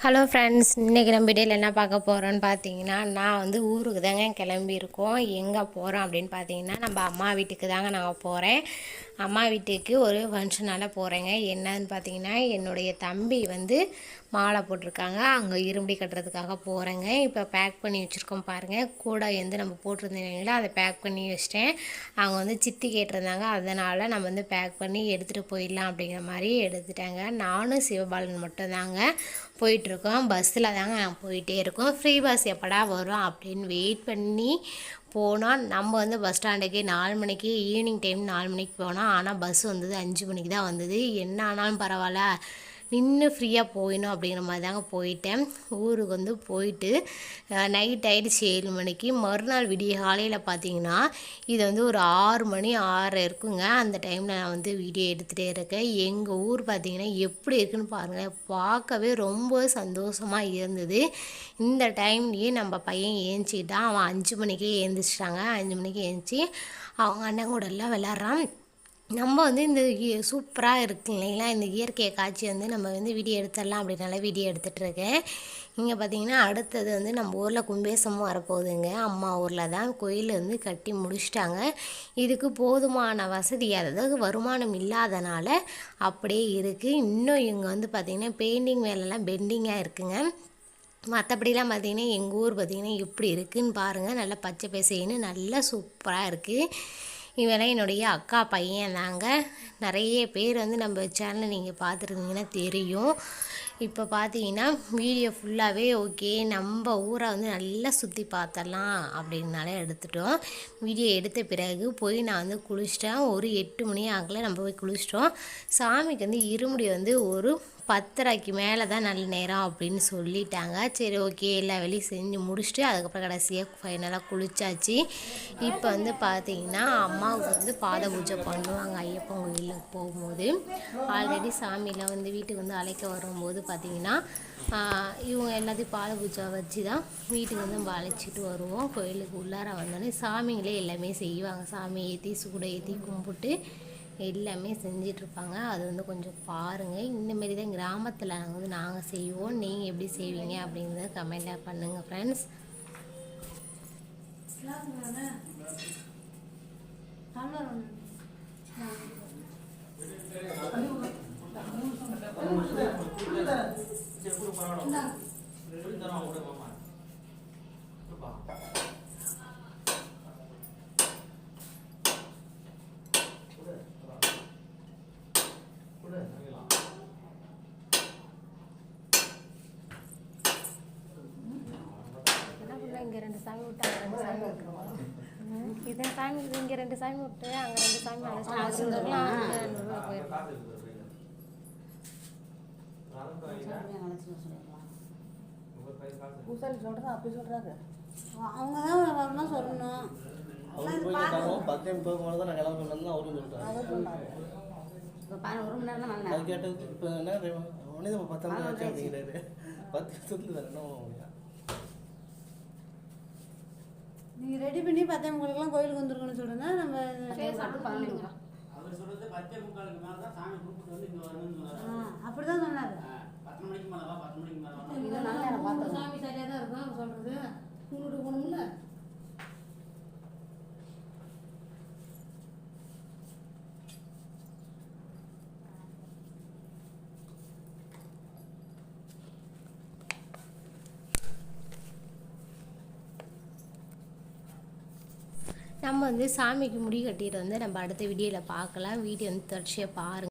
Hello friends இன்றைக்கி நம்ம இடையில் என்ன பார்க்க போகிறோன்னு பார்த்தீங்கன்னா நான் வந்து ஊருக்கு தாங்க கிளம்பியிருக்கோம் எங்கே போகிறோம் அப்படின்னு பார்த்தீங்கன்னா நம்ம அம்மா வீட்டுக்கு தாங்க நாங்கள் போகிறேன் அம்மா வீட்டுக்கு ஒரு ஃபங்க்ஷனால் போகிறேங்க என்னன்னு பார்த்தீங்கன்னா என்னுடைய தம்பி வந்து மாலை போட்டிருக்காங்க. அங்கே இரும்படி கட்டுறதுக்காக போகிறேங்க இப்போ பேக் பண்ணி வச்சுருக்கோம் பாருங்கள் கூட வந்து நம்ம போட்டிருந்தீங்களா அதை பேக் பண்ணி வச்சிட்டேன். அவங்க வந்து சித்தி கேட்டிருந்தாங்க. அதனால் நம்ம வந்து பேக் பண்ணி எடுத்துகிட்டு போயிடலாம் அப்படிங்கிற மாதிரி எடுத்துட்டாங்க. நானும் சிவபாலன் மட்டும்தாங்க போயிட்டுருக்கோம். பஸ்ஸில் தாங்க நான் போயிட்டே இருக்கோம். ஃப்ரீ பஸ் எப்படா வரும் அப்படின்னு வெயிட் பண்ணி போனால் நம்ம வந்து பஸ் ஸ்டாண்டுக்கு நாலு மணிக்கு ஈவினிங் டைம் நாலு மணிக்கு போனோம் ஆனால் பஸ் வந்தது அஞ்சு மணிக்கு தான் வந்தது. என்ன ஆனாலும் பரவாயில்ல. நின்று ஃப்ரீயாக போயிடணும் அப்படிங்கிற மாதிரி தாங்க போயிட்டேன். ஊருக்கு வந்து போயிட்டு நைட் ஆகிடுச்சு ஏழு மணிக்கு. மறுநாள் விடிய காலையில் பார்த்தீங்கன்னா இது வந்து ஒரு ஆறு மணி ஆறு இருக்குங்க. அந்த டைமில் நான் வந்து வீடியோ எடுத்துகிட்டே இருக்கேன். எங்கள் ஊர் பார்த்திங்கன்னா எப்படி இருக்குன்னு பாருங்கள் பார்க்கவே ரொம்ப சந்தோஷமாக இருந்தது. இந்த டைம்லேயே நம்ம பையன் ஏந்திச்சிக்கிட்டான் அவன் அஞ்சு மணிக்கே ஏந்திச்சிட்டாங்க அஞ்சு மணிக்கு ஏந்திச்சி அவங்க அண்ணன் கூட எல்லாம் விளாட்றான் நம்ம வந்து இந்த சூப்பராக இருக்கு இல்லைங்களா? இந்த இயற்கை காட்சி வந்து நம்ம வந்து வீடியோ எடுத்துடலாம் அப்படின்னால வீடியோ எடுத்துகிட்ருக்கேன் இங்கே பார்த்தீங்கன்னா அடுத்தது வந்து நம்ம ஊரில் கும்பேசமும் வரப்போகுதுங்க. அம்மா ஊரில் தான் கோயில் வந்து கட்டி முடிச்சிட்டாங்க. இதுக்கு போதுமான வசதி அதாவது வருமானம் இல்லாதனால அப்படியே இருக்குது இன்னும் இங்கே வந்து பார்த்திங்கன்னா பெயிண்டிங் வேலைலாம் பெண்டிங்காக இருக்குங்க. மற்றபடிலாம் பார்த்திங்கன்னா எங்கள் ஊர் பார்த்திங்கன்னா எப்படி இருக்குதுன்னு பாருங்கள் நல்லா பச்சை பசேன்னு நல்லா சூப்பராக இருக்குது இவெல்லாம் என்னுடைய அக்கா பையன் தாங்க நிறைய பேர் வந்து நம்ம சேனலை நீங்கள் பார்த்துருந்தீங்கன்னா தெரியும். இப்போ பார்த்தீங்கன்னா வீடியோ ஃபுல்லாகவே ஓகே நம்ம ஊரை வந்து நல்லா சுற்றி பார்த்தலாம் அப்படின்னாலே எடுத்துட்டோம். வீடியோ எடுத்த பிறகு போய் நான் வந்து குளிச்சிட்டேன். ஒரு எட்டு மணி ஆகல நம்ம போய் குளிச்சிட்டோம். சாமிக்கு வந்து இருமுடி வந்து ஒரு பத்தரைக்கு மேலே தான் நல்ல நேரம் அப்படின்னு சொல்லிட்டாங்க. சரி ஓகே எல்லா வேலையும் செஞ்சு முடிச்சுட்டு அதுக்கப்புறம் கடைசியாக ஃபைனலாக குளிச்சாச்சு. இப்போ வந்து பார்த்தீங்கன்னா அம்மாவுக்கு வந்து பாத பூஜை பண்ணுவாங்க. ஐயப்பன் கோயிலுக்கு போகும்போது. ஆல்ரெடி சாமியெலாம் வந்து வீட்டுக்கு வந்து அழைக்க வரும்போது பார்த்தீங்கன்னா இவங்க எல்லாத்தையும் பாத பூஜை வச்சு தான் வீட்டுக்கு வந்து நம்ம அழைச்சிட்டு வருவோம். கோயிலுக்கு உள்ளார வந்தோடனே சாமிங்களே எல்லாமே செய்வாங்க. சாமி ஏற்றி சூடை ஏற்றி கும்பிட்டு எல்லாமே செஞ்சிட்ருப்பாங்க. அது வந்து கொஞ்சம் பாருங்கள் இந்தமாரி தான் கிராமத்தில் நாங்கள் வந்து நாங்கள் செய்வோம். நீங்கள் எப்படி செய்வீங்க அப்படிங்கிறத கமெண்ட்டாக பண்ணுங்கள் ஃப்ரெண்ட்ஸ் இங்கே ரெண்டு சாமி விட்டாங்க ரெண்டு சாமி விட்டுருவோம். இதே சாமி இங்கே ரெண்டு சாமி விட்டு அங்கே ரெண்டு சாமி அழைச்சிட்டு பூசாரி சொல்கிறதா அப்படி சொல்கிறாரு அவங்க தான் சொல்லணும். பத்து டைம் போக மேலே தான் நான் கிளம்ப சொன்னேன்னு அவரும் சொல்லிட்டாரு. இப்போ ஒரு மணி நேரம் தான் அது கேட்டது இப்போ என்ன பத்து ஆச்சு அப்படிங்கிறாரு பத்து நிமிஷத்துல வேற என்ன பண்ண முடியும் நீங்கள் ரெடி பண்ணி பத்தே முக்காலுக்குலாம் கோயிலுக்கு வந்துருக்கணும்னு சொல்லுங்க நம்ம அவர் சொல்றது பத்தே முக்காலுக்கு மேல தான் சாமி கூப்பிட்டு வந்து இங்க வரணும்னு சொன்னாரு. பத்து மணிக்கு மேல பத்து மணிக்கு மேல சாமி சரியாக தான் இருக்கும் அவர் சொல்கிறது கும்பிட்டு போகணும்ல நம்ம வந்து சாமிக்கு முடி கட்டிட்டு வந்து நம்ம அடுத்த வீடியோவில் பார்க்கலாம். வீடியோ வந்து தொடர்ச்சியாக பாருங்கள்